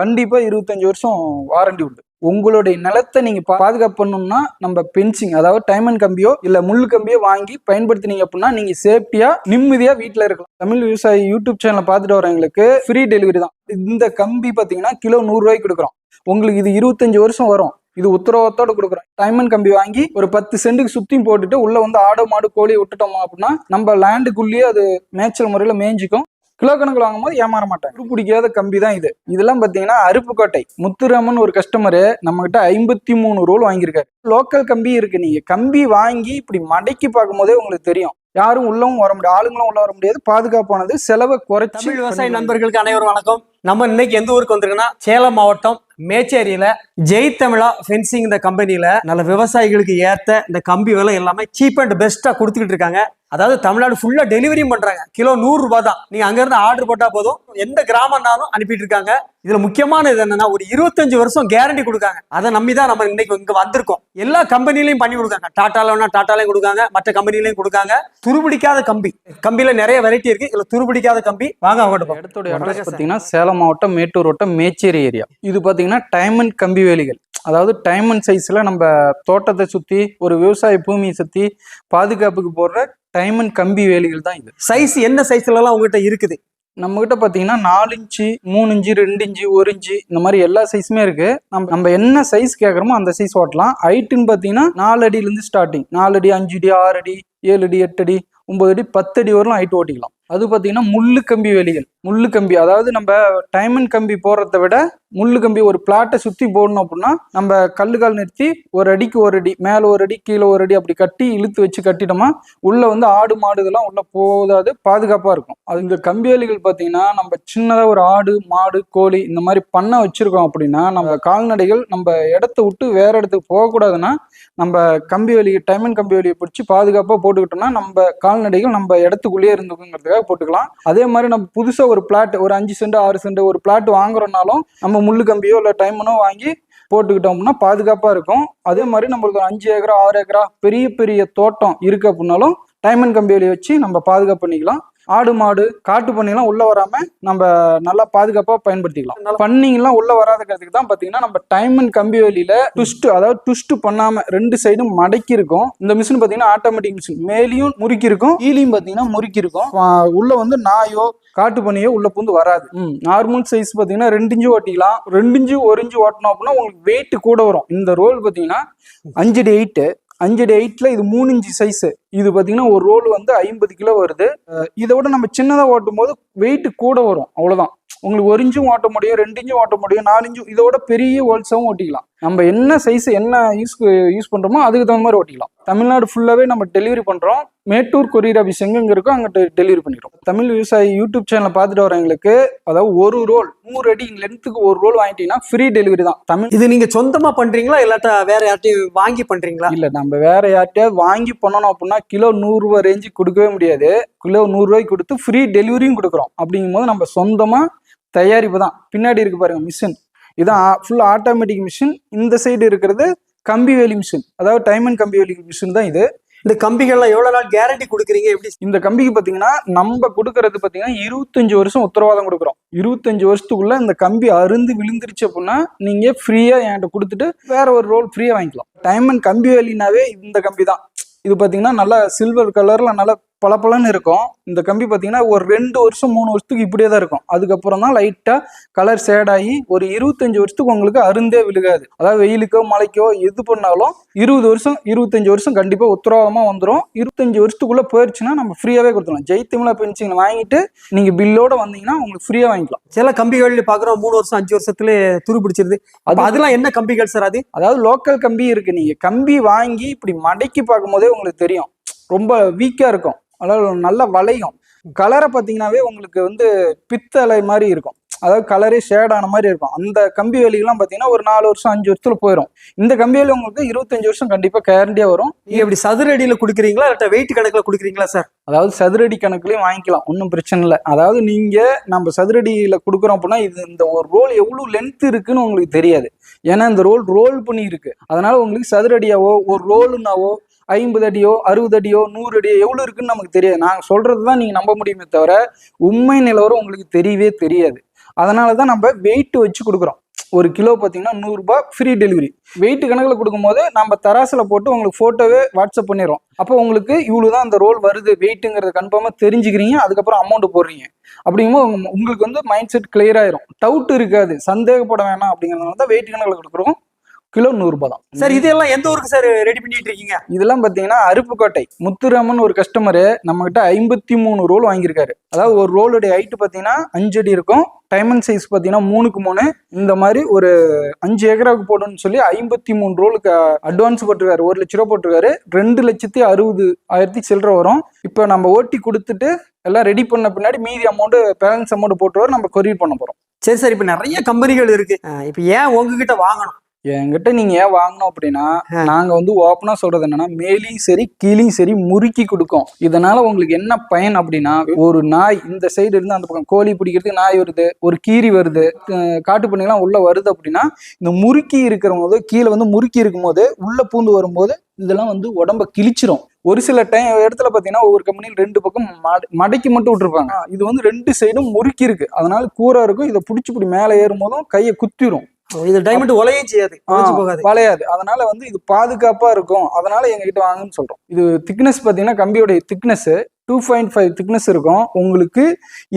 கண்டிப்பா இருபத்தஞ்சு வருஷம் வாரண்டி உண்டு. உங்களுடைய நிலத்தை நீங்க பாதுகாப்பு பண்ணணும்னா நம்ம பென்சிங் அதாவது டைமண்ட் கம்பியோ இல்ல முள் கம்பியோ வாங்கி பயன்படுத்தினீங்க அப்படின்னா நீங்க சேஃப்டியா நிம்மதியா வீட்டுல இருக்கலாம். தமிழ் விவசாயி யூடியூப் சேனலை பார்த்துட்டு வரவங்களுக்கு ஃப்ரீ டெலிவரி தான். இந்த கம்பி பாத்தீங்கன்னா கிலோ நூறு ரூபாய்க்கு கொடுக்குறோம். உங்களுக்கு இது இருபத்தஞ்சு வருஷம் வரும். இது உத்தரவாதத்தோட கொடுக்குறோம். டைமண்ட் கம்பி வாங்கி ஒரு பத்து சென்ட்டுக்கு சுத்தியும் போட்டுட்டு உள்ள வந்து ஆடு மாடு கோழி விட்டுட்டோமா அப்படின்னா நம்ம லேண்டுக்குள்ளேயே அது மேய்ச்சல் முறையில மேய்ஞ்சிக்கும். கிலோ கணக்கில் வாங்கும்போது ஏமாற துரு பிடிக்காத கம்பி தான் இது. இதெல்லாம் பார்த்தீங்கன்னா அருப்புக்கோட்டை. முத்துராமன் ஒரு கஸ்டமரு நம்ம கிட்ட ஐம்பத்தி மூணு ரோல் வாங்கியிருக்காரு. லோக்கல் கம்பி இருக்கு. நீங்க கம்பி வாங்கி இப்படி மடக்கி பார்க்கும் போதே உங்களுக்கு தெரியும். யாரும் உள்ளவும் வர முடியாது. ஆளுங்களும் உள்ள வர முடியாது. பாதுகாப்பானது. செலவை குறைச்சி தமிழ் விவசாய நண்பர்களுக்கு அனைவரும் வணக்கம். நம்ம இன்னைக்கு எந்த ஊருக்கு வந்திருக்கோம்னா சேலம் மாவட்டம் மேச்சேரியில ஜெய் தமிழா ஃபென்சிங் இந்த கம்பெனில நல்ல விவசாயிகளுக்கு ஏத்த இந்த கம்பி விலை எல்லாமே சீப் அண்ட் பெஸ்டா கொடுத்துக்கிட்டு இருக்காங்க. அதாவது தமிழ்நாடு ஃபுல்லா டெலிவரியும் பண்றாங்க. கிலோ நூறு ரூபாய் தான் நீங்க அங்க இருந்து ஆர்டர் போட்டா போதும். எந்த கிராமம்னாலும் அனுப்பிட்டு இருக்காங்க இதுல முக்கியமானது என்னன்னா ஒரு இருபத்தஞ்சு வருஷம் கேரண்டி கொடுக்காங்க. அதை நம்பி தான் நம்ம இன்னைக்கு இங்க வந்திருக்கோம். எல்லா கம்பெனிலையும் பண்ணி கொடுக்காங்க. டாட்டால வேணா டாட்டாலையும் கொடுக்காங்க. மற்ற கம்பெனிலையும் கொடுக்காங்க. துருபிடிக்காத கம்பி. கம்பியில நிறைய வெரைட்டி இருக்கு. இதுல துருபிடிக்காத கம்பி. வாங்க அவங்ககிட்ட போவோம். இடத்தோட வணக்கம். Address sir. பார்த்தீங்கன்னா சேலம் மாவட்டம் மேட்டூர் வட்டம் மேச்சேரி ஏரியா இது பார்த்தீங்கன்னா டைமண்ட் கம்பி வேலிகள். அதாவது டைமண்ட் சைஸில் நம்ம தோட்டத்தை சுற்றி ஒரு விவசாய பூமியை சுற்றி பாதுகாப்புக்கு போடுற டைமண்ட் கம்பி வேலிகள் தான் இது. சைஸ் என்ன சைஸ்லலாம் உங்ககிட்ட இருக்குது? நம்ம கிட்ட பார்த்தீங்கன்னா நாலு இன்ச்சு மூணு இன்ச்சு ரெண்டு இன்ச்சு ஒரு இன்ச்சு இந்த மாதிரி எல்லா சைஸுமே இருக்கு. நம்ம நம்ம என்ன சைஸ் கேட்குறோமோ அந்த சைஸ் ஓட்டலாம். ஹைட்டுன்னு பார்த்தீங்கன்னா நாலு அடியிலேருந்து ஸ்டார்டிங் நாலு அடி அஞ்சு அடி ஆறு அடி ஏழு அடி எட்டு அடி ஒன்பது அடி பத்து அடி வரலாம் ஹைட் ஓட்டிக்கலாம். அது பார்த்தீங்கன்னா முள்ளு கம்பி வேலிகள் முள்ளு கம்பி. அதாவது நம்ம டைமண்ட் கம்பி போடுறத விட முள்ளு கம்பி ஒரு பிளாட்டை சுற்றி போடணும் அப்படின்னா நம்ம கல்லுக்கால் நிறுத்தி ஒரு அடிக்கு ஒரு அடி மேலே ஒரு அடி கீழே ஒரு அடி அப்படி கட்டி இழுத்து வச்சு கட்டிட்டோமா உள்ளே வந்து ஆடு மாடு இதெல்லாம் உள்ளே போதாது பாதுகாப்பாக இருக்கும். அது இந்த கம்பி வேலிகள் பார்த்தீங்கன்னா நம்ம சின்னதாக ஒரு ஆடு மாடு கோழி இந்த மாதிரி பண்ண வச்சுருக்கோம் அப்படின்னா நம்ம கால்நடைகள் நம்ம இடத்த விட்டு வேற இடத்துக்கு போகக்கூடாதுன்னா நம்ம கம்பி வேலி டைமண்ட் கம்பி வேலியை பிடிச்சி பாதுகாப்பாக போட்டுக்கிட்டோம்னா நம்ம கால்நடைகள் நம்ம இடத்துக்குள்ளேயே இருந்துக்குங்கிறதுக்காக போட்டுக்கலாம். அதே மாதிரி நம்ம புதுசாக ஒரு பிளாட் ஒரு அஞ்சு சென்ட் ஆறு சென்ட் ஒரு பிளாட் வாங்குறோம்னாலும் நம்ம முள்ளு கம்பியோ இல்லை டைமனோ வாங்கி போட்டுக்கிட்டோம் அப்படின்னா பாதுகாப்பாக இருக்கும். அதே மாதிரி நம்மளுக்கு ஒரு அஞ்சு ஏக்கரா ஆறு ஏக்கரா பெரிய பெரிய தோட்டம் இருக்கு அப்படின்னாலும் டைமண்ட் கம்பியில வச்சு நம்ம பாதுகாப்பு பண்ணிக்கலாம். ஆடு மாடு காட்டு பண்ணிலாம் உள்ள வராம நம்ம நல்லா பாதுகாப்பா பயன்படுத்திக்கலாம். பண்ணிங்கெல்லாம் உள்ள வராதுக்கிறதுக்கு தான் பாத்தீங்கன்னா நம்ம டைம் அண்ட் கம்பி வேலியில ட்விஸ்ட் அதாவது ட்விஸ்ட் பண்ணாம ரெண்டு சைடும் மடக்கி இருக்கும் இந்த மிஷின் பாத்தீங்கன்னா ஆட்டோமேட்டிக் மிஷின் மேலேயும் முறுக்கி இருக்கும் கீழேயும் பாத்தீங்கன்னா முறுக்கி இருக்கும் உள்ள வந்து நாயோ காட்டு பண்ணியோ உள்ள பூந்து வராது. நார்மல் சைஸ் பாத்தீங்கன்னா ரெண்டு இன்ச்சு ஓட்டிக்கலாம். ரெண்டு இன்ச்சு ஒரு இன்ச்சு ஓட்டணும் அப்படின்னா உங்களுக்கு வெயிட் கூட வரும். இந்த ரோல் பாத்தீங்கன்னா அஞ்சு டு எயிட்டு அஞ்சு அடி எயிட்ல இது மூணு இன்ச்சு சைஸ் இது பாத்தீங்கன்னா ஒரு ரோல் வந்து ஐம்பது கிலோ வருது. இதை விட நம்ம சின்னதா ஓட்டும் போது வெயிட் கூட வரும் அவ்வளவுதான். உங்களுக்கு ஒரு இன்ச்சும் ஓட்ட முடியும் ரெண்டு இன்ச்சும் ஓட்ட முடியும் நாலு இன்ச்சும் இதோட பெரிய ஹோல்ஸாவும் ஓட்டிக்கலாம். நம்ம என்ன சைஸ் என்ன யூஸ் யூஸ் பண்றோமோ அதுக்கு தகுந்த மாதிரி ஓட்டிக்கலாம். தமிழ்நாடு ஃபுல்லாவே நம்ம டெலிவரி பண்றோம். மேட்டூர் கொரியர் ஆஃபீஸ் எங்கெங்க இருக்கோ அங்க டெலிவரி பண்ணிடுறோம் தமிழ் விவசாயி யூடியூப் சேனலை பார்த்துட்டு வரவங்களுக்கு அதாவது ஒரு ரோல் நூறு அடி லென்த்துக்கு ஒரு ரோல் வாங்கிட்டீங்கன்னா ஃப்ரீ டெலிவரி தான். தமிழ் இது நீங்க சொந்தமா பண்றீங்களா இல்லாட்டா வேற யார்ட்டையும் வாங்கி பண்றீங்களா? இல்ல நம்ம வேற யார்கிட்டயாவது வாங்கி பண்ணணும் அப்படின்னா கிலோ நூறு ரூபாய் ரேஞ்சு கொடுக்கவே முடியாது. கிலோ நூறு ரூபாய்க்கு கொடுத்து ஃப்ரீ டெலிவரியும் கொடுக்குறோம். அப்படிங்கும்போது நம்ம சொந்தமா தயாரிப்பு தான். பின்னாடி இருக்கு பாருங்க மிஷின் இதான் ஃபுல் ஆட்டோமேட்டிக் மிஷின் இந்த சைடு இருக்கிறது கம்பி வேலி மிஷின் அதாவது டைமண்ட் கம்பி வேலி மிஷின் தான் இது. இந்த கம்பிகள்லாம் எவ்வளவு நாள் கேரண்டி கொடுக்குறீங்க? எப்படி இந்த கம்பிக்கு பாத்தீங்கன்னா நம்ம கொடுக்கறது பாத்தீங்கன்னா இருபத்தஞ்சு வருஷம் உத்தரவாதம் கொடுக்குறோம். இருபத்தஞ்சு வருஷத்துக்குள்ள இந்த கம்பி அருந்து விழுந்துருச்சு அப்படின்னா நீங்க ஃப்ரீயா என்கிட்ட கொடுத்துட்டு வேற ஒரு ரோல் ஃப்ரீயா வாங்கிக்கலாம். டைமண்ட் கம்பி வேலினாவே இந்த கம்பி தான். இது பாத்தீங்கன்னா நல்லா சில்வர் கலர்ல நல்லா பளபளன்னு இருக்கும். இந்த கம்பி பாத்தீங்கன்னா ஒரு ரெண்டு வருஷம் மூணு வருஷத்துக்கு இப்படியே தான் இருக்கும். அதுக்கப்புறம் தான் லைட்டா கலர் சேட் ஆகி ஒரு இருபத்தஞ்சு வருஷத்துக்கு உங்களுக்கு அருந்தே விழுகாது. அதாவது வெயிலுக்கோ மழைக்கோ எது பண்ணாலும் இருபது வருஷம் இருபத்தஞ்சு வருஷம் கண்டிப்பா உத்தரவாதமா வந்துடும் இருபத்தஞ்சு வருஷத்துக்குள்ள போயிருச்சுன்னா நம்ம ஃப்ரீயாவே கொடுத்துடலாம். ஜெய் தமிழா பென்சிங் வாங்கிட்டு நீங்க பில்லோட வந்தீங்கன்னா உங்களுக்கு ஃப்ரீயா வாங்கிக்கலாம். சில கம்பிகள் பாக்குறோம் மூணு வருஷம் அஞ்சு வருஷத்துல துரு பிடிச்சிருது. அது- அதெல்லாம் என்ன கம்பிகள் சார் அது? அதாவது லோக்கல் கம்பி இருக்கு. நீங்க கம்பி வாங்கி இப்படி மடக்கி பார்க்கும்போதே உங்களுக்கு தெரியும். ரொம்ப வீக்கா இருக்கும். அதாவது நல்லா வளையும். கலரை பார்த்தீங்கன்னாவே உங்களுக்கு வந்து பித்தளை மாதிரி இருக்கும். அதாவது கலரே ஷேடான மாதிரி இருக்கும். அந்த கம்பி வேலிகள்லாம் பார்த்தீங்கன்னா ஒரு நாலு வருஷம் அஞ்சு வருஷத்துல போயிடும் இந்த கம்பி வேலி உங்களுக்கு இருபத்தஞ்சு வருஷம் கண்டிப்பா கேரண்டியா வரும். நீங்க எப்படி சதுர அடியில குடுக்குறீங்களா? இல்லாட்டா வெயிட் கணக்குல குடுக்குறீங்களா சார் அதாவது சதுரடி கணக்குலயும் வாங்கிக்கலாம். ஒன்றும் பிரச்சனை இல்லை. அதாவது நீங்க நம்ம சதுரடியில கொடுக்குறோம் அப்படின்னா இது இந்த ஒரு ரோல் எவ்வளவு லென்த் இருக்குன்னு உங்களுக்கு தெரியாது. ஏன்னா இந்த ரோல் ரோல் பண்ணி இருக்கு. அதனால உங்களுக்கு சதுரடியாவோ ஒரு ரோலுனாவோ ஐம்பது அடியோ அறுபது அடியோ நூறு அடியோ எவ்வளோ இருக்குன்னு நமக்கு தெரியாது. நாங்கள் சொல்கிறது தான் நீங்கள் நம்ப முடியுமே தவிர உண்மை நிலவரம் உங்களுக்கு தெரியவே தெரியாது. அதனால தான் நம்ம வெயிட் வச்சு கொடுக்குறோம். ஒரு கிலோ பார்த்தீங்கன்னா நூறுரூபா ஃப்ரீ டெலிவரி வெயிட் கணக்கில் கொடுக்கும்போது நம்ம தராசில் போட்டு உங்களுக்கு ஃபோட்டோவே வாட்ஸ்அப் பண்ணிடுறோம். அப்போ உங்களுக்கு இவ்வளோ தான் அந்த ரோல் வருது. வெயிட்டுங்கிறத கன்ஃபார்மாக தெரிஞ்சுக்கிறீங்க. அதுக்கப்புறம் அமௌண்ட் போடுறீங்க. அப்படிங்கும்போது உங்களுக்கு வந்து மைண்ட் செட் கிளியர் ஆயிரும். டவுட் இருக்காது. சந்தேகப்பட வேணாம் அப்படிங்கிறதுனால தான் வெயிட் கணக்கில் கொடுக்குறோம். கிலோ நூறுரூபா தான். சார் இதெல்லாம் எந்த ஊருக்கு சார் ரெடி பண்ணிட்டு இருக்கீங்க இதெல்லாம் பார்த்தீங்கன்னா அருப்புக்கோட்டை. முத்துராமன் ஒரு கஸ்டமரு நம்மகிட்ட ஐம்பத்தி மூணு ரோல் வாங்கியிருக்காரு. அதாவது ஒரு ரோலுடைய ஹைட் பார்த்தீங்கன்னா அஞ்சு அடி இருக்கும். டைமண்ட் சைஸ் பார்த்தீங்கன்னா மூணுக்கு மூணு. இந்த மாதிரி ஒரு அஞ்சு ஏக்கராவுக்கு போடணும்னு சொல்லி ஐம்பத்தி மூணு ரோலுக்கு அட்வான்ஸ் போட்டிருக்காரு. ஒரு லட்ச ரூபா போட்டிருக்காரு. ரெண்டு லட்சத்தி அறுபது ஆயிரத்தி சில்லற வரும். இப்போ நம்ம ஓட்டி கொடுத்துட்டு எல்லாம் ரெடி பண்ண பின்னாடி மீதி அமௌண்ட் பேலன்ஸ் அமௌண்ட் போட்டுருவாரு. நம்ம கொரியர் பண்ண போகிறோம் சரி சார் இப்ப நிறைய கம்பெனிகள் இருக்கு. இப்ப ஏன் உங்ககிட்ட வாங்கணும்? என்கிட்ட நீங்க ஏன் வாங்கணும் அப்படின்னா. நாங்க வந்து ஓப்பனா சொல்றது என்னன்னா மேலையும் சரி கீழையும் சரி முறுக்கி கொடுக்கும். இதனால உங்களுக்கு என்ன பயன் அப்படின்னா ஒரு நாய் இந்த சைடு இருந்து அந்த பக்கம் கோழி பிடிக்கிறதுக்கு நாய் வருது ஒரு கீரி வருது காட்டு பண்ணிலாம் உள்ள வருது அப்படின்னா இந்த முறுக்கி இருக்கிற போது கீழே வந்து முறுக்கி இருக்கும்போது உள்ள பூந்து வரும்போது இதெல்லாம் வந்து உடம்ப கிழிச்சிரும். ஒரு சில டைம் இடத்துல பாத்தீங்கன்னா ஒவ்வொரு கம்பெனியில் ரெண்டு பக்கம் மட- மடக்கி மட்டும் விட்டுருப்பாங்க. இது வந்து ரெண்டு சைடும் முறுக்கி இருக்கு. அதனால கூரா இருக்கும் இதை பிடிச்சி இப்படி மேலே ஏறும் போதும் கையை குத்திரும். இது டைமண்ட் உலையும் செய்யாது போகாது. வளையாது. அதனால வந்து இது பாதுகாப்பா இருக்கும். அதனால எங்ககிட்ட வாங்குன்னு சொல்றோம். இது திக்னஸ் பாத்தீங்கன்னா கம்பியோட thickness two point five thickness இருக்கும். உங்களுக்கு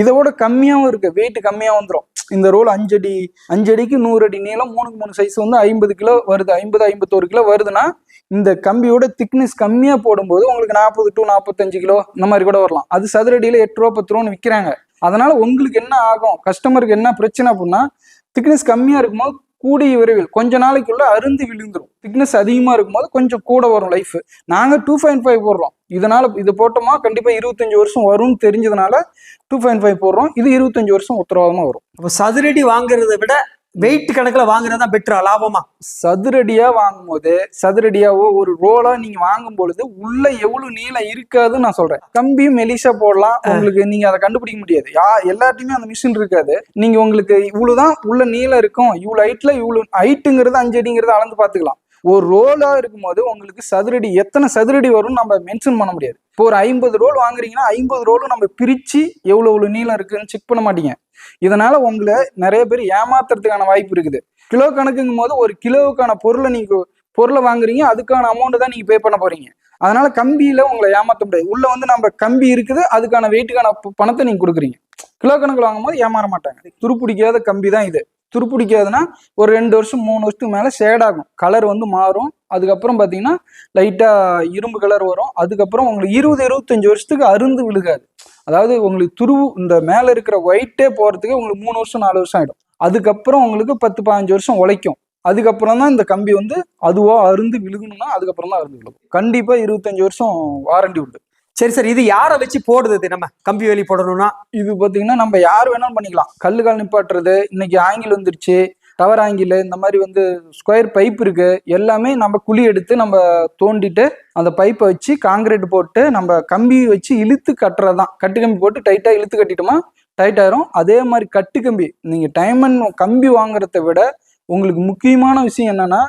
இதை விட கம்மியாவும் இருக்கு. வெயிட் கம்மியா வந்துடும் இந்த ரோல் அஞ்சடி அஞ்சடிக்கு நூறு அடி நீளம் மூணுக்கு மூணு சைஸ் வந்து ஐம்பது கிலோ வருது. ஐம்பது ஐம்பத்தோரு கிலோ வருதுன்னா இந்த கம்பியோட திக்னஸ் கம்மியா போடும்போது உங்களுக்கு நாற்பது டு நாற்பத்தஞ்சு கிலோ இந்த மாதிரி கூட வரலாம். அது சதுரடியில எட்டு ரூபா பத்து ரூபான்னு விற்கிறாங்க அதனால உங்களுக்கு என்ன ஆகும்? கஸ்டமருக்கு என்ன பிரச்சனை அப்படின்னா திக்னஸ் கம்மியாக இருக்கும்போது கூடிய விரைவில் கொஞ்ச நாளைக்குள்ள அருந்து விழுந்துடும் திக்னஸ் அதிகமாக இருக்கும்போது கொஞ்சம் கூட வரும் லைஃப் நாங்கள் டூ பாயிண்ட் ஃபைவ் போடுறோம். இதனால இது போட்டோமா? கண்டிப்பாக இருபத்தஞ்சு வருஷம் வரும்னு தெரிஞ்சதுனால டூ பாயிண்ட் ஃபைவ் போடுறோம். இது இருபத்தஞ்சு வருஷம் உத்தரவாதமாக வரும். இப்போ சதுரடி வாங்குறதை விட வெயிட் கணக்குல வாங்குறது தான் பெட்டரா லாபமா? சதுரடியா வாங்கும்போது சதுரடியாவோ ஒரு ரோலா நீங்க வாங்கும் பொழுது உள்ள எவ்வளவு நீளம் இருக்காதுன்னு நான் சொல்றேன். கம்பியும் மெலிசா போடலாம். உங்களுக்கு நீங்க அதை கண்டுபிடிக்க முடியாது. யா எல்லாத்தையுமே அந்த மிஷின் இருக்காது. நீங்க உங்களுக்கு இவ்வளவுதான் உள்ள நீளம் இருக்கும். இவ்வளவு ஹைட்ல இவ்வளவு ஹைட்டுங்கிறது அஞ்சு அடிங்கிறது அளந்து பாத்துக்கலாம் ஒரு ரோலா இருக்கும்போது உங்களுக்கு சதுரடி எத்தனை சதுரடி வரும்னு நம்ம மென்ஷன் பண்ண முடியாது. இப்போ ஒரு ஐம்பது ரோல் வாங்குறீங்கன்னா ஐம்பது ரோலும் நம்ம பிரித்து எவ்வளோ எவ்வளோ நீளம் இருக்குன்னு செக் பண்ண மாட்டீங்க. இதனால உங்களை நிறைய பேர் ஏமாத்துறதுக்கான வாய்ப்பு இருக்குது. கிலோ கணக்குங்கும் போது ஒரு கிலோவுக்கான பொருளை நீங்கள் பொருளை வாங்குறீங்க அதுக்கான அமௌண்ட்டு தான் நீங்கள் பே பண்ண போறீங்க. அதனால கம்பியில உங்களை ஏமாற்ற முடியாது. உள்ள வந்து நம்ம கம்பி இருக்குது அதுக்கான வெயிட்டுக்கான ப- பணத்தை நீங்க கொடுக்குறீங்க. கிலோ கணக்கில் வாங்கும்போது ஏமாற மாட்டாங்க. துருப்பிடிக்காத கம்பி தான் இது. துருப்பிடிக்காதுன்னா ஒரு ரெண்டு வருஷம் மூணு வருஷத்துக்கு மேலே ஷேடாகும் கலர் வந்து மாறும். அதுக்கப்புறம் பார்த்தீங்கன்னா லைட்டாக இரும்பு கலர் வரும். அதுக்கப்புறம் உங்களுக்கு இருபது இருபத்தஞ்சி வருஷத்துக்கு அருந்து விழுகாது. அதாவது உங்களுக்கு துருவு இந்த மேலே இருக்கிற ஒயிட்டே போகிறதுக்கு உங்களுக்கு மூணு வருஷம் நாலு வருஷம் ஆகிடும் அதுக்கப்புறம் உங்களுக்கு பத்து பதினஞ்சு வருஷம் உழைக்கும். அதுக்கப்புறம் தான் இந்த கம்பி வந்து அதுவாக அருந்து விழுகணும்னா அதுக்கப்புறம் தான் அருந்து விழுகும். கண்டிப்பாக இருபத்தஞ்சி வருஷம் வாரண்டி உண்டு. சரி சார் இது யாரை வச்சு போடுறது நம்ம? கம்பி வேலி போடணும்னா? இது பார்த்தீங்கன்னா நம்ம யார் வேணாலும் பண்ணிக்கலாம். கல்லு கால் நிப்பாட்டுறது இன்னைக்கு ஆங்கில் வந்துருச்சு டவர் ஆங்கில் இந்த மாதிரி வந்து ஸ்கொயர் பைப் இருக்கு எல்லாமே நம்ம குழி எடுத்து நம்ம தோண்டிட்டு அந்த பைப்பை வச்சு காங்கிரீட் போட்டு நம்ம கம்பி வச்சு இழுத்து கட்டுறது தான் கட்டு கம்பி போட்டு டைட்டாக இழுத்து கட்டிட்டோமா டைட் ஆயிரும். அதே மாதிரி கட்டு கம்பி நீங்கள் டைமண்ட் கம்பி வாங்குறத விட உங்களுக்கு முக்கியமான விஷயம் என்னன்னா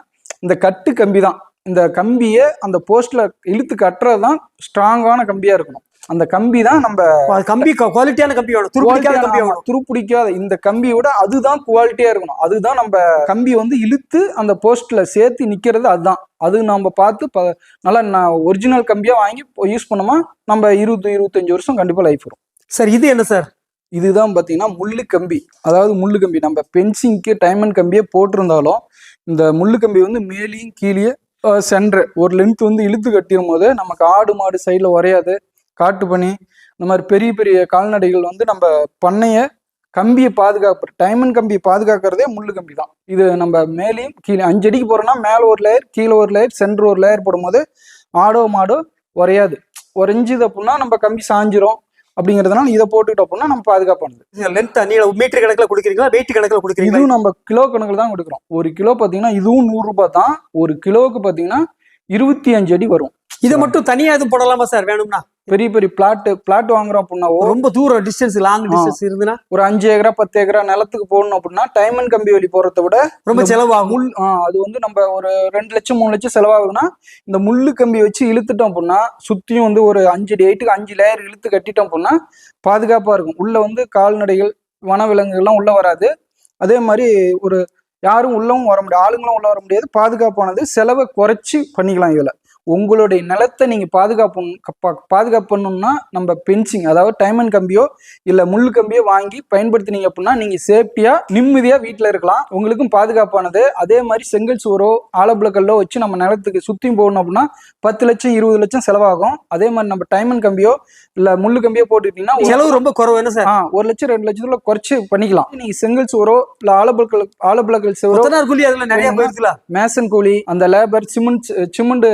இந்த கட்டு கம்பி தான் இந்த கம்பியை அந்த போஸ்ட்ல இழுத்து கட்டுறது தான் ஸ்ட்ராங்கான கம்பியா இருக்கணும். அந்த கம்பி தான் நம்ம கம்பி குவாலிட்டியான கம்பி வேணும். துருப்பிடிக்காத கம்பி வேணும். துருப்பிடிக்காத இந்த கம்பியை விட அதுதான் குவாலிட்டியா இருக்கணும். அதுதான் நம்ம கம்பி வந்து இழுத்து அந்த போஸ்ட்ல சேர்த்து நிக்கிறது அதுதான். அது நம்ம பார்த்து ப- நல்லா ஒரிஜினல் கம்பியா வாங்கி யூஸ் பண்ணோமா நம்ம இருபது இருபத்தஞ்சு வருஷம் கண்டிப்பா லைஃப் வரும். சார் இது என்ன சார்? இதுதான் பார்த்தீங்கன்னா முள்ளு கம்பி. அதாவது முள்ளு கம்பி. நம்ம பென்சிங்க்கு டைமண்ட் கம்பியே போட்டிருந்தாலும் இந்த முள்ளு கம்பி வந்து மேலேயும் கீழே சென்ட்ரு ஒரு லென்த் வந்து இழுத்து கட்டிடும் போது நமக்கு ஆடு மாடு சைடில் உரையாது காட்டு பனி இந்த மாதிரி பெரிய பெரிய கால்நடைகள் வந்து நம்ம பண்ணைய கம்பியை பாதுகாப்பு டைமண்ட் கம்பியை பாதுகாக்கிறதே முள்ளு கம்பி தான். இது நம்ம மேலேயும் கீழே அஞ்சு அடிக்கு போறோம்னா மேலே ஒரு லேயர் கீழே ஒரு லேயர் சென்ட்ரு ஒரு லேயர் போடும்போது ஆடோ மாடோ உரையாது உறைஞ்சுது அப்படின்னா நம்ம கம்பி சாஞ்சிரும். அப்படிங்கிறதுனால இதை போட்டுக்கிட்டோம் அப்படின்னா நம்ம பாதுகாப்பானது லென்த் நீள மீட்டர் கணக்குல கொடுக்குறீங்களா? வெயிட் கணக்குல கொடுக்குறீங்களா? இதுவும் நம்ம கிலோ கணக்கில் தான் கொடுக்குறோம். ஒரு கிலோ பார்த்தீங்கன்னா இதுவும் நூறு ரூபாய் தான். ஒரு கிலோவுக்கு பார்த்தீங்கன்னா இருபத்தி அஞ்சு அடி வரும். இதை மட்டும் தனியா எதுவும் போடலாமா சார்? வேணும்னா? பெரிய பெரிய பிளாட் பிளாட் வாங்குறோம் அப்படின்னா ரொம்ப தூரம் டிஸ்டன்ஸ் லாங் டிஸ்டன்ஸ் இருந்துன்னா? ஒரு அஞ்சு ஏக்கரா பத்து ஏக்கரா நிலத்துக்கு போடணும் அப்படின்னா டைமண்ட் கம்பி வழி போறதை விட ரொம்ப செலவாகும். முள் அது வந்து நம்ம ஒரு ரெண்டு லட்சம் மூணு லட்சம் செலவாகுதுன்னா இந்த முள்ளு கம்பி வச்சு இழுத்துட்டோம் அப்படின்னா சுத்தியும் வந்து ஒரு அஞ்சு அடி ஹைட்டுக்கு அஞ்சு லேயர் இழுத்து கட்டிட்டோம் அப்படின்னா பாதுகாப்பா இருக்கும். உள்ள வந்து கால்நடைகள் வனவிலங்குகள்லாம் உள்ள வராது. அதே மாதிரி ஒரு யாரும் உள்ளவும் வர முடியாது ஆளுங்களும் உள்ள வர முடியாது. பாதுகாப்பானது செலவை குறைச்சி பண்ணிக்கலாம் இதுல. உங்களுடைய நிலத்தை நீங்க பாதுகாப்பு பாதுகாப்பு பண்ணணும்னா நம்ம பென்சிங் அதாவது டைமண்ட் கம்பியோ இல்ல முள் கம்பியோ வாங்கி பயன்படுத்தினீங்க அப்படின்னா நீங்க சேஃப்டியா நிம்மதியா வீட்டுல இருக்கலாம். உங்களுக்கும் பாதுகாப்பானது. அதே மாதிரி செங்கல் சுவரோ ஆலப்புழக்கல்லோ வச்சு நம்ம நிலத்துக்கு சுத்தியும் போகணும் அப்படின்னா பத்து லட்சம் இருபது லட்சம் செலவாகும். அதே மாதிரி நம்ம டைமண்ட் கம்பியோ இல்ல முள்ளு கம்பியோ போட்டுக்கிட்டீங்கன்னா செலவு ரொம்ப குறைவு என்ன சார்? ஆ, ஒரு லட்சம் ரெண்டு லட்சத்துல குறைச்சு பண்ணிக்கலாம். நீங்க செங்கல் சுவரோ இல்ல ஆலப்புழக்கல் ஆலப்புழக்கல் சுவரோ கூலி அதுல நிறைய மேசன் கூலி அந்த லேபர் சிமெண்ட் சிமெண்ட்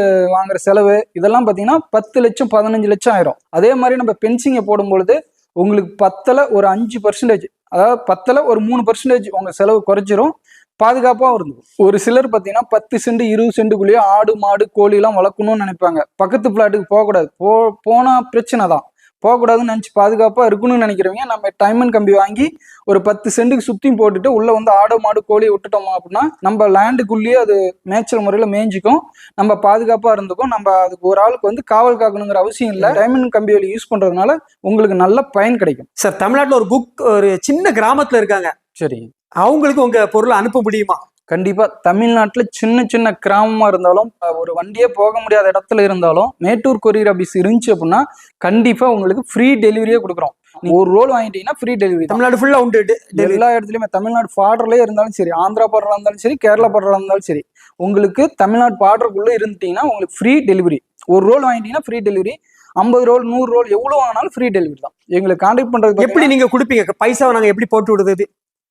வாங்குற செலவு இதெல்லாம் பார்த்தீங்கன்னா பத்து லட்சம் பதினஞ்சு லட்சம் ஆயிரும். அதே மாதிரி நம்ம பென்சிங்கை போடும் பொழுது உங்களுக்கு பத்தில் ஒரு அஞ்சு பர்சன்டேஜ் அதாவது பத்தில் ஒரு மூணு பர்சன்டேஜ் உங்கள் செலவு குறைச்சிரும் பாதுகாப்பாக இருந்தது. ஒரு சிலர் பார்த்தீங்கன்னா பத்து சென்ட் இருபது சென்ட்டுக்குள்ளேயே ஆடு மாடு கோழிலாம் வளர்க்கணும்னு நினைப்பாங்க. பக்கத்து பிளாட்டுக்கு போகக்கூடாது. போ போனால் பிரச்சனை தான். போகக்கூடாதுன்னு நினைச்சு பாதுகாப்பா இருக்கணும்னு நினைக்கிறவங்க நம்ம டைமண்ட் கம்பி வாங்கி ஒரு பத்து சென்ட்டுக்கு சுத்தியும் போட்டுட்டு உள்ள வந்து ஆடு மாடு கோழி விட்டுட்டோமா அப்படின்னா நம்ம லேண்டுக்குள்ளேயே அது மேய்ச்சல் முறையில மேய்ஞ்சிக்கும். நம்ம பாதுகாப்பா இருந்துக்கும். நம்ம அதுக்கு ஒரு ஆளுக்கு வந்து காவல் காக்கணுங்கிற அவசியம் இல்லை. டைமண்ட் கம்பி வழி யூஸ் பண்றதுனால உங்களுக்கு நல்ல பயன் கிடைக்கும். சார் தமிழ்நாட்டுல ஒரு புக் ஒரு சின்ன கிராமத்துல இருக்காங்க. சரி. அவங்களுக்கு உங்க பொருளை அனுப்ப முடியுமா? கண்டிப்பா தமிழ்நாட்டுல சின்ன சின்ன கிராமமா இருந்தாலும் ஒரு வண்டியே போக முடியாத இடத்துல இருந்தாலும் மேட்டூர் கொரியர் ஆபீஸ் இருந்துச்சு அப்படின்னா கண்டிப்பா உங்களுக்கு ஃப்ரீ டெலிவரியே கொடுக்குறோம். ஒரு ரோல் வாங்கிட்டீங்கன்னா ஃப்ரீ டெலிவரி தமிழ்நாடு ஃபுல்லா உண்டு. எல்லா இடத்துலயுமே தமிழ்நாடு பார்டர்லயே இருந்தாலும் சரி ஆந்திரா பார்டர்ல இருந்தாலும் சரி கேரளா பார்டர்ல இருந்தாலும் சரி உங்களுக்கு தமிழ்நாடு பார்டருக்குள்ள இருந்துட்டீங்கன்னா உங்களுக்கு ஃப்ரீ டெலிவரி ஒரு ரோல் வாங்கிட்டீங்கன்னா ஃப்ரீ டெலிவரி ஐம்பது ரோல் நூறு ரோல் எவ்வளவு வாங்கினாலும் ஃப்ரீ டெலிவரி தான். எங்களுக்கு கான்டாக்ட் பண்றது எப்படி நீங்க கொடுப்பீங்க? பைசாவை நாங்க எப்படி போட்டு விடுறது?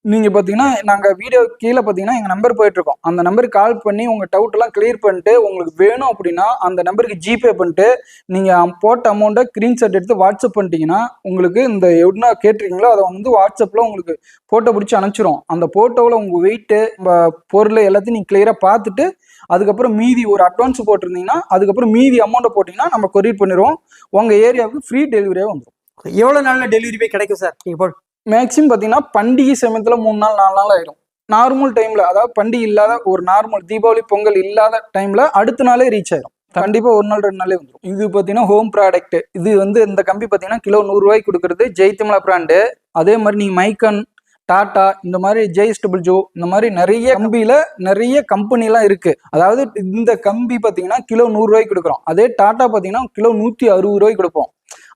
நீங்க பாத்தீங்கன்னா நாங்க வீடியோ கீழே பாத்தீங்கன்னா எங்க நம்பர் போயிட்டு இருக்கோம் அந்த நம்பருக்கு கால் பண்ணி உங்க டவுட் எல்லாம் கிளியர் பண்ணிட்டு உங்களுக்கு வேணும் அப்படின்னா அந்த நம்பருக்கு ஜிபே பண்ணிட்டு நீங்க போட்ட அமௌண்ட்டை ஸ்கிரீன்ஷாட் எடுத்து வாட்ஸ்அப் பண்ணிட்டீங்கன்னா உங்களுக்கு இந்த என்ன கேட்டிருக்கீங்களோ அதை வந்து வாட்ஸ்அப்ல உங்களுக்கு போட்டோ பிடிச்சி அனுப்பிச்சிரும். அந்த போட்டோவில் உங்க வெயிட்டு பொருள் எல்லாத்தையும் நீங்க கிளியரா பார்த்துட்டு அதுக்கப்புறம் மீதி ஒரு அட்வான்ஸ் போட்டிருந்தீங்கன்னா அதுக்கப்புறம் மீதி அமௌண்ட்டை போட்டீங்கன்னா நம்ம கொரியர் பண்ணிடுவோம். உங்க ஏரியாவுக்கு ஃப்ரீ டெலிவரியாக வந்துடும் எவ்வளோ நாளில் டெலிவரி போய் கிடைக்கும் சார் நீங்க மேக்ஸிமம் பார்த்தீங்கன்னா பண்டிகை சமயத்தில் மூணு நாள் நாலு நாள் ஆயிடும். நார்மல் டைம்ல அதாவது பண்டிகை இல்லாத ஒரு நார்மல் தீபாவளி பொங்கல் இல்லாத டைம்ல அடுத்த நாளே ரீச் ஆயிடும் கண்டிப்பா ஒரு நாள் ரெண்டு நாளே வந்துடும் இது பார்த்தீங்கன்னா ஹோம் ப்ராடக்ட் இது வந்து இந்த கம்பி பார்த்தீங்கன்னா கிலோ நூறுரூவாய்க்கு கொடுக்குறது. ஜெய்திமலா பிராண்டு அதே மாதிரி நீ மைக்கன் டாடா இந்த மாதிரி ஜெய்ஸ்டபிள் ஜோ இந்த மாதிரி நிறைய கம்பியில நிறைய கம்பெனி எல்லாம் இருக்கு. அதாவது இந்த கம்பி பாத்தீங்கன்னா கிலோ நூறு ரூபாய்க்கு கொடுக்குறோம். அதே டாடா பாத்தீங்கன்னா கிலோ நூத்தி அறுபது ரூபாய்க்கு கொடுப்போம்.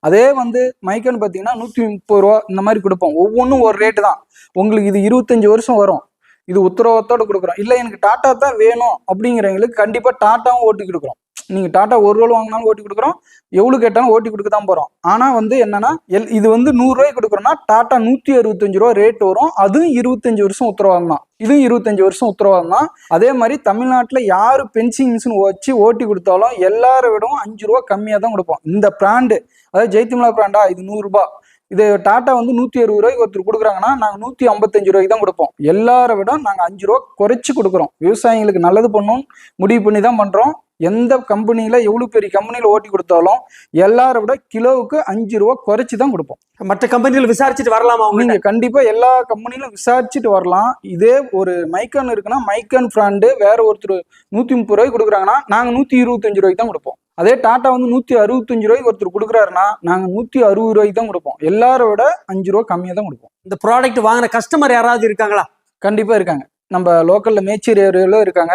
அதே வந்து மைக்கன் பார்த்தீங்கன்னா நூற்றி முப்பது ரூபா இந்த மாதிரி கொடுப்போம். ஒவ்வொன்றும் ஒரு ரேட்டு தான். உங்களுக்கு இது இருபத்தஞ்சி வருஷம் வரும். இது உத்தரவாதத்தோடு கொடுக்குறோம். இல்லை எனக்கு டாட்டா தான் வேணும் அப்படிங்கிறவங்களுக்கு கண்டிப்பாக டாட்டாவும் ஓட்டி கொடுக்குறோம். நீங்கள் டாட்டா ஒரு ரோல் வாங்கினாலும் ஓட்டி கொடுக்குறோம். எவ்வளோ கேட்டாலும் ஓட்டி கொடுக்க தான் போகிறோம் ஆனால் வந்து என்னன்னா எல் இது வந்து நூறுரூவாய்க்கு கொடுக்குறோம்னா டாட்டா நூற்றி அறுபத்தஞ்சு ரூபா ரேட் வரும். அதுவும் இருபத்தஞ்சு வருஷம் உத்தரவாதம் தான் இதுவும் இருபத்தஞ்சு வருஷம் உத்தரவாதம் தான் அதே மாதிரி தமிழ்நாட்டில் யார் பென்சிங் மிஷின் வச்சு ஓட்டி கொடுத்தாலும் எல்லாரை விடவும் அஞ்சு ரூபா கம்மியாக தான் கொடுப்போம். இந்த பிராண்டு அதாவது ஜெய்திமலா பிராண்டா இது நூறுரூபா இது டாட்டா வந்து நூற்றி அறுபது ரூபாய்க்கு ஒருத்தர் கொடுக்குறாங்கன்னா நாங்கள் நூற்றி ஐம்பத்தஞ்சு ரூபாய்க்கு தான் கொடுப்போம். எல்லாரை விட நாங்கள் அஞ்சு ரூபா குறைச்சி கொடுக்குறோம். விவசாயிகளுக்கு நல்லது பண்ணும் முடிவு பண்ணி தான் பண்ணுறோம் எந்த கம்பெனியில எவ்வளவு பெரிய கம்பெனியில ஓட்டி கொடுத்தாலும் எல்லாரை விட கிலோவுக்கு அஞ்சு ரூபா குறைச்சு தான் கொடுப்போம். மற்ற கம்பெனிகள் விசாரிச்சுட்டு வரலாமா அவங்க நீங்க கண்டிப்பா எல்லா கம்பெனிலும் விசாரிச்சுட்டு வரலாம். இதே ஒரு மைக்கான் இருக்குன்னா மைக்கான் பிராண்டு வேற ஒருத்தர் நூத்தி முப்பது ரூபாய்க்கு கொடுக்குறாங்கன்னா நாங்க நூத்தி இருபத்தஞ்சு ரூபாய்க்கு தான் கொடுப்போம். அதே டாடா வந்து நூத்தி அறுபத்தஞ்சு ரூபாய்க்கு ஒருத்தர் கொடுக்குறாருன்னா நாங்க நூத்தி அறுபது ரூபாய்க்கு தான் கொடுப்போம். எல்லாரை விட அஞ்சு ரூபா கம்மியா தான் கொடுப்போம். இந்த ப்ராடக்ட் வாங்கின கஸ்டமர் யாராவது இருக்காங்களா? கண்டிப்பா இருக்காங்க. நம்ம லோக்கல்ல மேச்சேரி ஏரியால இருக்காங்க.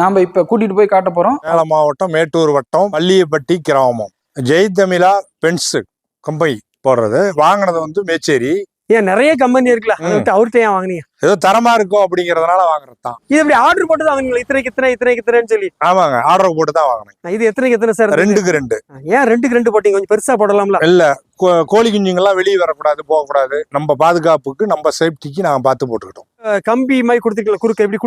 நாம இப்ப கூட்டிட்டு போய் காட்ட போறோம். சேலம் மாவட்டம் மேட்டூர் வட்டம் பள்ளியப்பட்டி கிராமம். ஜெய் தமிழா பென்ஸ் கம்பெனி போடுறது. வாங்கினது வந்து மேச்சேரி. ஏன் நிறைய கம்பெனி இருக்குல்ல அதை. விட்டு அவர்கிட்ட ஏன் வாங்குனீங்க? ஏதோ தரமா இருக்கும் அப்படிங்கறதுனால வாங்குறது தான். இது எப்படி ஆர்டர் போட்டு தான் வாங்குனீங்களா? இத்தனைக்கு இத்தனை இத்தனைக்கு இத்தனைன்னு சொல்லி. ஆமாங்க ஆர்டர் போட்டு தான் வாங்கினேன் இது எத்தனைக்கு எத்தனை சார்? ரெண்டுக்கு ரெண்டு. ஏன் ரெண்டுக்கு ரெண்டு போட்டீங்க? கொஞ்சம் பெருசா போடலாம்ல. இல்ல கோழி குஞ்சுங்கெல்லாம் வெளியே வரக்கூடாது போகக்கூடாது. நம்ம பாதுகாப்புக்கு நம்ம சேஃப்டிக்கு நாங்க பார்த்து போட்டுக்கிட்டோம். கம்பி மாதிரி கொடுத்துருக்கல குறுக்க எப்படி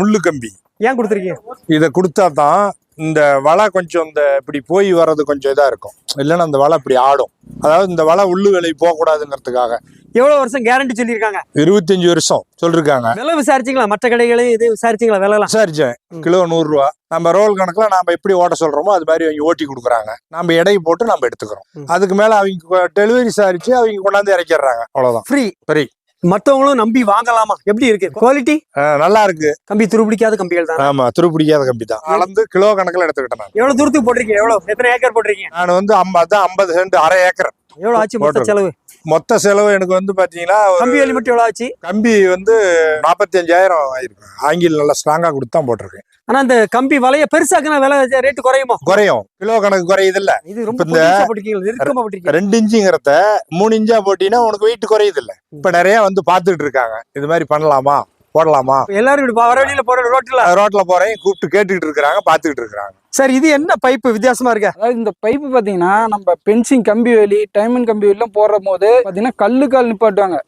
முள்ளு கம்பி. ஏன் கொடுத்துருக்கீங்க? இதை கொடுத்தா தான் இந்த வலை கொஞ்சம் இந்த இப்படி போய் வர்றது கொஞ்சம் இதா இருக்கும். இல்லைன்னா அந்த வலை இப்படி ஆடும். அதாவது இந்த வலை உள்ளு வேலை போகக்கூடாதுங்கிறதுக்காக. எவ்வளவு வருஷம் கேரண்டி சொல்லியிருக்காங்க? இருபத்தஞ்சு வருஷம் சொல்லிருக்காங்க. விலை விசாரிச்சீங்களா? மற்ற கடைகளையும் இது விசாரிச்சீங்களா? விலைலாம்? விசாரிச்சேன். கிலோ நூறு ரூபா நம்ம ரோல் கணக்குல நாம எப்படி ஓட்ட சொல்றோமோ அது மாதிரி அவங்க ஓட்டி கொடுக்குறாங்க. நம்ம எடை போட்டு நம்ம எடுத்துக்கிறோம். அதுக்கு மேல அவங்க டெலிவரி விசாரிச்சு அவங்க கொண்டாந்து இறக்கிடுறாங்க. அவ்வளவுதான். Free Free. மத்தவங்களும் நம்பி வாங்கலாமா? எப்படி இருக்கு? குவாலிட்டி நல்லா இருக்கு. கம்பி துருபிடிக்காத கம்பிகள் தான்? ஆமா துருப்பிடிக்காத கம்பி தான். அளந்து கிலோ கணக்குல எடுத்துக்கிட்டேன் எவ்வளவு தூரத்துக்கு போட்டிருக்கீங்க? எவ்வளவு? எத்தனை ஏக்கர் போட்டிருக்கீங்க? நான் வந்து ஐம்பது ஐம்பது சென்ட் அரை ஏக்கர். எவ்வளவு ஆச்சு மொத்த. செலவு? மொத்த செலவு எனக்கு வந்து பாத்தீங்கன்னா ஒரு கம்பி வேலி மட்டும் எவ்வளவு ஆச்சு? கம்பி வந்து நாற்பத்தி அஞ்சாயிரம் ஆயிருக்கு ஆங்கில் நல்லா ஸ்ட்ராங்கா கொடுத்து தான் போட்டிருக்கேன். ஆனா அந்த கம்பி வலைய பெருசாக்குனா விலை ரேட்டு குறையுமா? குறையும். கிலோ கணக்கு குறையுது இல்ல. இது ரொம்ப இந்த- ரெண்டு இன்ச்சுங்கிறத மூணு இன்ச்சா போட்டீங்கன்னா உனக்கு வெயிட் குறையுது இல்ல. இப்ப நிறைய வந்து பாத்துட்டு இருக்காங்க. இது மாதிரி பண்ணலாமா? போடலாமா? எல்லாரும் இப்படி வர வழியில போற ரோட்ல ரோட்ல போறேன். கூப்பிட்டு கேட்டுக்கிட்டு இருக்கிறாங்க பாத்துக்கிட்டு இருக்கிறாங்க. சார் இது என்ன பைப்பு? வித்தியாசமா இருக்கு. அதாவது இந்த பைப்பு பார்த்தீங்கன்னா நம்ம பென்சிங் கம்பி வேலி டைமண்ட் கம்பி வேலிலாம் போடுற போது பார்த்தீங்கன்னா கல்லுக்கால் நிப்பாட்டுவாங்க.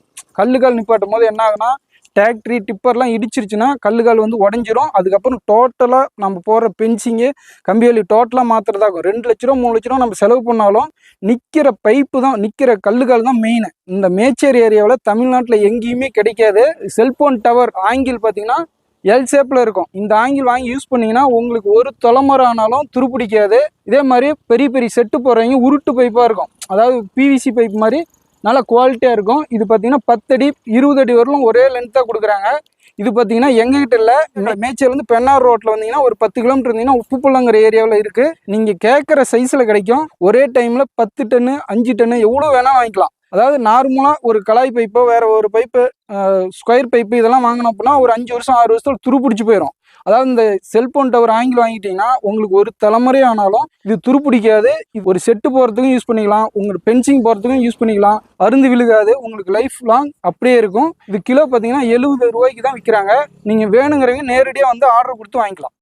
கல்லுக்கால் நிப்பாட்டும் போது என்ன ஆகுனா டிராக்டரி டிப்பர்லாம் இடிச்சிருச்சுன்னா கல்லுகால் வந்து உடஞ்சிரும். அதுக்கப்புறம் டோட்டலாக நம்ம போடுற பென்சிங்கு கம்பி டோட்டலாக டோட்டலாக இருக்கும். ரெண்டு லட்ச ரூபா மூணு லட்ச ரூபா நம்ம செலவு பண்ணாலும் நிற்கிற பைப்பு தான் நிற்கிற கல்லுகால் தான் மெயின் இந்த மேச்சேரி ஏரியாவில் தமிழ்நாட்டில் எங்கேயுமே கிடைக்காது. செல்போன் டவர் ஆங்கிள் பார்த்தீங்கன்னா எல் ஷேப்பில் இருக்கும். இந்த ஆங்கிள் வாங்கி யூஸ் பண்ணிங்கன்னா உங்களுக்கு ஒரு தலைமுறை ஆனாலும் துருப்பிடிக்காது. இதே மாதிரி பெரிய பெரிய செட்டு போடுறவங்க உருட்டு பைப்பாக இருக்கும். அதாவது பிவிசி பைப் மாதிரி நல்ல குவாலிட்டியாக இருக்கும். இது பார்த்தீங்கன்னா பத்தடி இருபது அடி வரலும் ஒரே லென்த்தாக கொடுக்குறாங்க. இது பார்த்தீங்கன்னா எங்ககிட்ட இல்லை. மேச்சேர்லேருந்து பெண்ணார் ரோட்டில் வந்தீங்கன்னா ஒரு பத்து கிலோமீட்டர் இருந்தீங்கன்னா உப்புப்புள்ளங்கிற ஏரியாவில் இருக்குது நீங்கள் கேட்குற சைஸில் கிடைக்கும். ஒரே டைமில் பத்து டன்னு அஞ்சு டன்னு எவ்வளோ வேணால் வாங்கிக்கலாம். அதாவது நார்மலாக ஒரு கலாய் பைப்போ வேற ஒரு பைப்பு ஸ்கொயர் பைப்பு இதெல்லாம் வாங்கினோம் அப்படின்னா ஒரு அஞ்சு வருஷம் ஆறு வருஷத்தில் துருப்பிடிச்சு போயிடும் அதாவது இந்த செல்ஃபோன் டவர் ஆங்கிள் வாங்கிட்டீங்கன்னா உங்களுக்கு ஒரு தலைமுறை ஆனாலும் இது துருப்பிடிக்காது. இது ஒரு செட்டு போகிறதுக்கும் யூஸ் பண்ணிக்கலாம். உங்களுக்கு பென்சிங் போகிறதுக்கும் யூஸ் பண்ணிக்கலாம். அருந்து விழுகாது. உங்களுக்கு லைஃப் லாங் அப்படியே இருக்கும். இது கிலோ பார்த்தீங்கன்னா எழுபது ரூபாய்க்கு தான் விற்கிறாங்க. நீங்கள் வேணுங்கிறவங்க நேரடியாக வந்து ஆர்டர் கொடுத்து வாங்கிக்கலாம்.